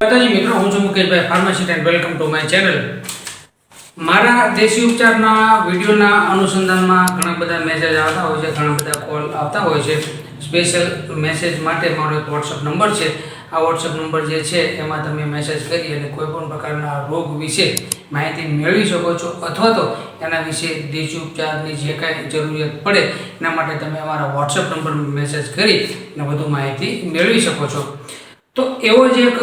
Mukeshbhai pharmacist and welcome to my channel મારા દેશી ઉપચારના વિડીયોના અનુસંધાનમાં ઘણા બધા મેસેજ આવતા હોય છે, ઘણા બધા કોલ આવતા હોય છે. સ્પેશિયલ મેસેજ માટે મારો એક વોટ્સઅપ નંબર છે. આ વોટ્સઅપ નંબર જે છે, એમાં તમે મેસેજ કરી અને કોઈપણ પ્રકારના રોગ વિશે માહિતી મેળવી શકો છો, અથવા તો એના વિશે દેશી ઉપચારની જે કાંઈ જરૂરિયાત પડે, એના માટે તમે અમારા વોટ્સઅપ નંબર મેસેજ કરી અને વધુ માહિતી મેળવી શકો છો. તો એવો જ એક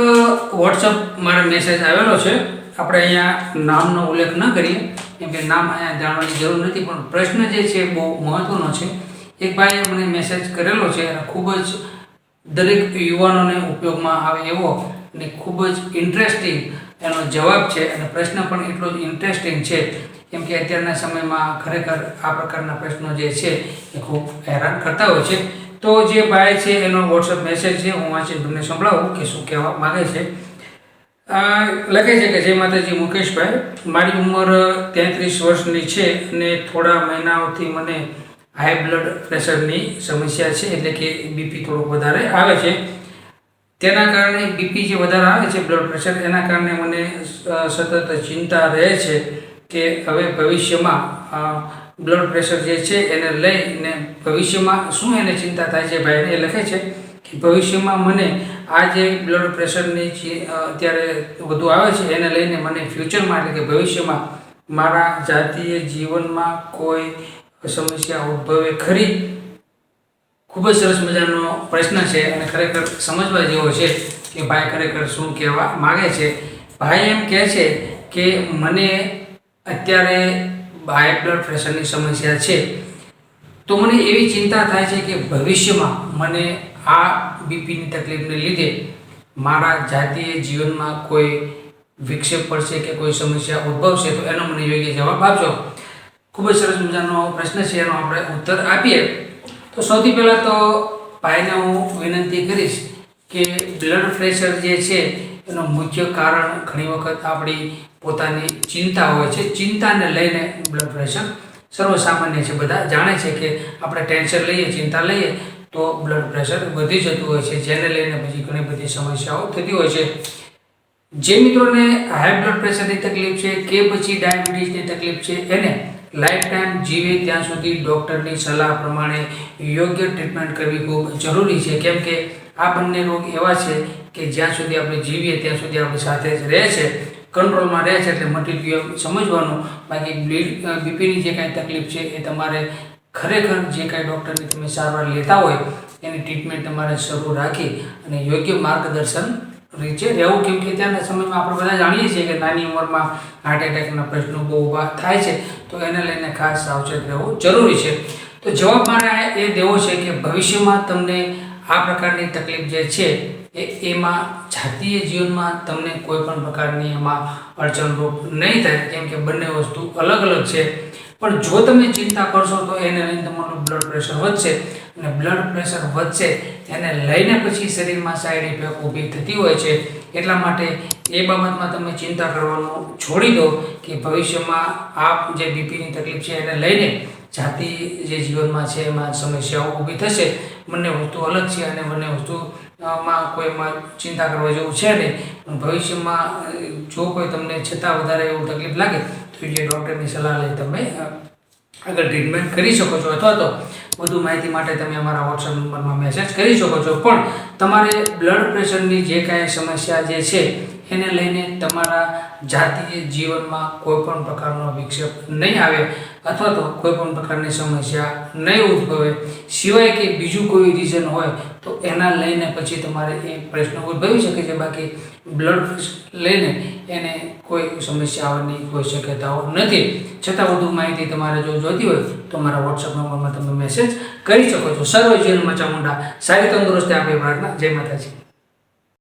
વોટ્સઅપ મારે મેસેજ આવેલો છે. આપણે અહીંયા નામનો ઉલ્લેખ ન કરીએ, કેમ કે નામ અહીંયા જાણવાની જરૂર નથી, પણ પ્રશ્ન જે છે બહુ મહત્વનો છે. એક ભાઈએ મને મેસેજ કરેલો છે, ખૂબ જ દરેક યુવાનોને ઉપયોગમાં આવે એવો અને ખૂબ જ ઇન્ટરેસ્ટિંગ એનો જવાબ છે અને પ્રશ્ન પણ એટલો જ ઇન્ટરેસ્ટિંગ છે. કેમ કે અત્યારના સમયમાં ખરેખર આ પ્રકારના પ્રશ્નો જે છે એ ખૂબ હેરાન કરતા હોય છે. તો જે ભાઈ છે, એનો વોટ્સઅપ મેસેજ છે, હું વાંચીને તમને સંભળાવું કે શું કહેવા માગે છે. લખે છે કે, જય માતાજી, મુકેશભાઈ. મારી ઉંમર તેત્રીસ વર્ષની છે અને થોડા મહિનાઓથી મને હાઈ બ્લડ પ્રેશરની સમસ્યા છે, એટલે કે બીપી થોડુંક વધારે આવે છે. તેના કારણે બીપી જે વધારે આવે છે બ્લડ પ્રેશર એના કારણે મને સતત ચિંતા રહે છે કે હવે ભવિષ્યમાં બ્લડ પ્રેશર જે છે એને લઈને ભવિષ્યમાં શું એને ચિંતા થાય છે ભાઈને એ લખે છે કે ભવિષ્યમાં મને આ જે બ્લડ પ્રેશરની અત્યારે વધુ આવે છે એને લઈને મને ફ્યુચરમાં એટલે કે ભવિષ્યમાં મારા જાતીય જીવનમાં કોઈ સમસ્યા ઉદ્ભવે ખરી? ખૂબ જ સરસ મજાનો પ્રશ્ન છે અને ખરેખર સમજવા જેવો છે કે ભાઈ ખરેખર શું કહેવા માગે છે. ભાઈ એમ કહે છે કે મને અત્યારે હાઈ બ્લડ પ્રેશરની સમસ્યા છે, તો મને એવી ચિંતા થાય છે કે ભવિષ્યમાં મને આ બીપીની તકલીફને લીધે મારા જાતીય જીવનમાં કોઈ વિક્ષેપ પડશે કે કોઈ સમસ્યા ઉદ્ભવશે, તો એનો મને યોગ્ય જવાબ આપજો. ખૂબ જ સરસ મજાનો પ્રશ્ન છે, એનો આપણે ઉત્તર આપીએ. તો સૌથી પહેલાં તો ભાઈને હું વિનંતી કરીશ કે બ્લડ પ્રેશર જે છે એનું મુખ્ય કારણ ઘણી વખત આપણી પોતાની ચિંતા હોય છે. ચિંતાને લઈને બ્લડ પ્રેશર સર્વસામાન્ય છે. બધા જાણે છે કે આપણે ટેન્શન લઈએ, ચિંતા લઈએ તો બ્લડ પ્રેશર વધી જતું હોય છે. જેને લઈને પછી ઘણી બધી સમસ્યાઓ થતી હોય છે. જે મિત્રોને હાઈ બ્લડ પ્રેશરની તકલીફ છે કે પછી ડાયાબિટીસની તકલીફ છે, એને લાઈફ ટાઈમ જીવે ત્યાં સુધી ડૉક્ટરની સલાહ પ્રમાણે યોગ્ય ટ્રીટમેન્ટ કરવી ખૂબ જરૂરી છે. કેમ કે આ બંને રોગ એવા છે કે જ્યાં સુધી આપણે જીવીએ ત્યાં સુધી આપણી સાથે જ રહે છે, કંટ્રોલમાં રહે છે, એટલે મટીરિયલ સમજવાનું. બાકી બીપીની જે કાંઈ તકલીફ છે એ તમારે ખરેખર જે કાંઈ ડૉક્ટરની તમે સારવાર લેતા હોય, એની ટ્રીટમેન્ટ તમારે શરૂ રાખી અને યોગ્ય માર્ગદર્શન નીચે રહેવું. કેમ કે ત્યાંના સમયમાં આપણે બધા જાણીએ છીએ કે નાની ઉંમરમાં હાર્ટ એટેકના પ્રશ્નો બહુ ઊભા થાય છે, તો એને લઈને ખાસ સાવચેત રહેવું જરૂરી છે. તો જવાબ મારે એ દેવો છે કે ભવિષ્યમાં તમને આ પ્રકારની તકલીફ જે છે એ એમાં જાતીય જીવનમાં તમને કોઈ પણ પ્રકારની એમાં અડચણરૂપ નહીં થાય, કેમ કે બંને વસ્તુ અલગ અલગ છે. પણ જો તમે ચિંતા કરશો તો એને લઈને તમારું બ્લડ પ્રેશર વધશે અને બ્લડ પ્રેશર વધશે એને લઈને પછી શરીરમાં સાઈડ ઇફેક્ટ ઊભી થતી હોય છે. એટલા માટે એ બાબતમાં તમે ચિંતા કરવાનું છોડી દો કે ભવિષ્યમાં આ જે બીપીની તકલીફ છે એને લઈને જાતિ જે જીવનમાં છે, એમાં સમસ્યાઓ ઊભી થશે. બંને વસ્તુ અલગ છે અને બંને વસ્તુ માં કોઈ ચિંતા કરવા જેવું છે નહીં. ભવિષ્યમાં, જો કોઈ તમને છતાં વધારે એવું તકલીફ લાગે, તો એ ડૉક્ટરની સલાહ લઈ તમે આગળ ટ્રીટમેન્ટ કરી શકો છો. અથવા તો વધુ માહિતી માટે તમે અમારા વોટ્સઅપ નંબરમાં મેસેજ કરી શકો છો. પણ તમારે બ્લડ પ્રેશરની જે કાંઈ સમસ્યા જે છે એને લઈને તમારા જાતીય જીવનમાં કોઈ પણ પ્રકારનો વિક્ષેપ નહીં આવે અથવા તો કોઈ પણ પ્રકારની સમસ્યા નહીં ઉદ્ભવે. સિવાય કે બીજું કોઈ રીઝન હોય, તો એના લઈને પછી તમારે એ પ્રશ્ન ઉદ્ભવી શકે છે. બાકી બ્લડ લઈને એને કોઈ સમસ્યા આવવાની કોઈ શક્યતાઓ નથી. છતાં વધુ માહિતી તમારે જો જોઈતી હોય, તો મારા વોટ્સઅપ નંબરમાં તમે મેસેજ કરી શકો છો. સર્વ જીવનમાં ચામુંડા સારી તંદુરસ્તી, આપણી પ્રાર્થના. જય માતાજી.